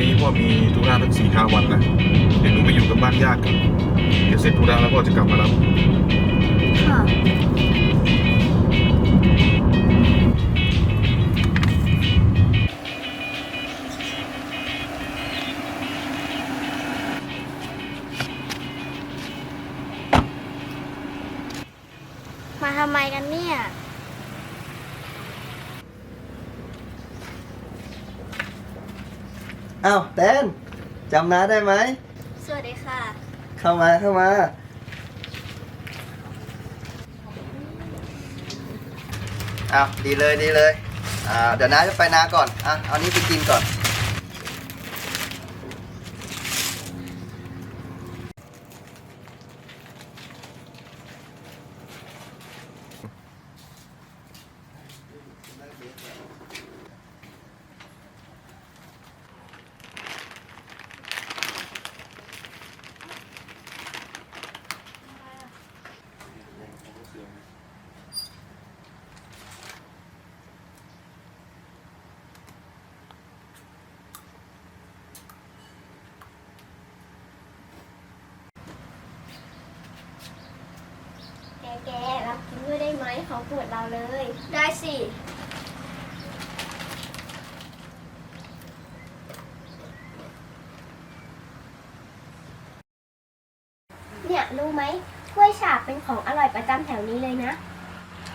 นี้พ่อมีธุระทั้งสี่ห้าวันนะเดี๋ยวหนูไปอยู่กับบ้านญาติกันเดี๋ยวเสร็จธุระแล้วพ่อจะกลับมารับค่ะ มาทำไมกันเนี่ย อ้าวแตนจำน้าได้ไหม สวัสดีค่ะ เข้ามาเข้ามา อ้าวดีเลยดีเลย อ่าเดี๋ยวน้าจะไปนาก่อน อะ เอานี้ไปกินก่อน ได้ไหมเขาปวดเราเลย ได้สิ เนี่ยรู้ไหมถ้วยฉาบเป็นของอร่อยประจำแถวนี้เลยนะ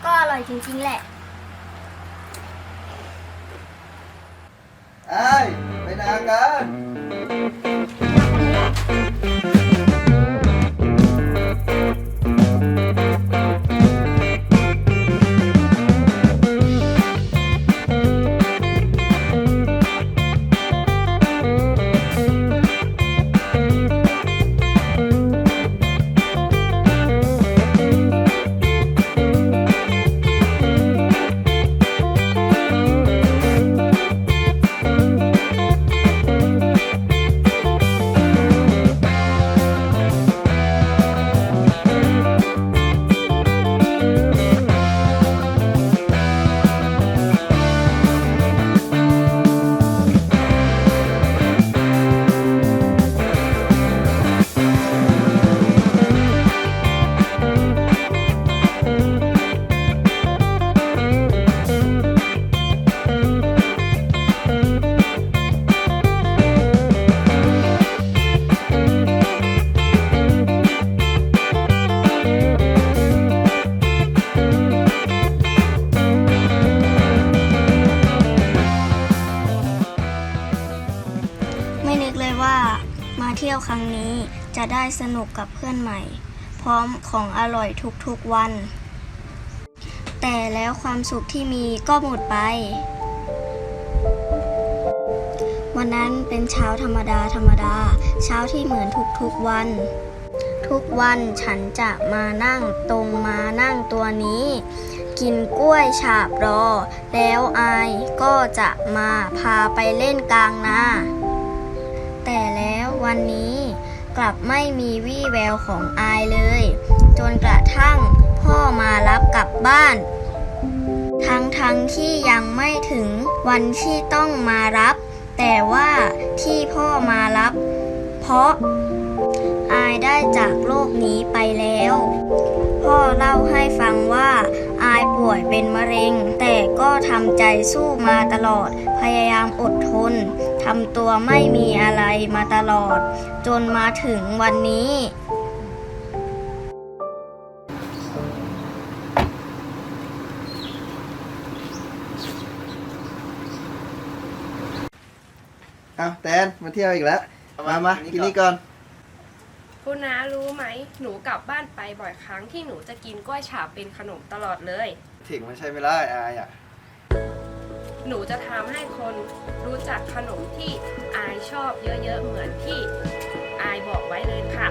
ก็อร่อยจริงๆแหละไอ้ยไปนากัน ว่ามาเที่ยวครั้งนี้จะได้สนุกกับเพื่อนใหม่ พร้อมของอร่อยทุกๆวัน แต่แล้วความสุขที่มีก็หมดไป วันนั้นเป็นเช้าธรรมดาธรรมดา เช้าที่เหมือนทุกๆวัน ทุกวันฉันจะมานั่งตรงมานั่งตัวนี้ กินกล้วยฉาบรอ แล้วอายก็จะมาพาไปเล่นกลางนา แต่แล้ววันนี้กลับไม่มีวี่แววของอายเลย จนกระทั่งพ่อมารับกลับบ้าน ทั้งทั้งที่ยังไม่ถึงวันที่ต้องมารับ แต่ว่าที่พ่อมารับ เพราะอายได้จากโลกนี้ไปแล้ว พ่อเล่าให้ฟังว่า อายป่วยเป็นมะเร็ง แต่ก็ทำใจสู้มาตลอดพยายามอดทน ทำตัวไม่มีอะไรมาตลอด จนมาถึงวันนี้อ้าวแตนมาเที่ยวอีกแล้ว มามากินนี่ก่อน คุณน้ารู้ไหม หนูกลับบ้านไปบ่อยครั้งที่หนูจะกินกล้วยฉาบเป็นขนมตลอดเลยถิงมันใช่ไม่ได้อายอะ หนูจะทำให้คนรู้จักขนมที่อายชอบเยอะๆ เหมือนที่อายบอกไว้เลยค่ะ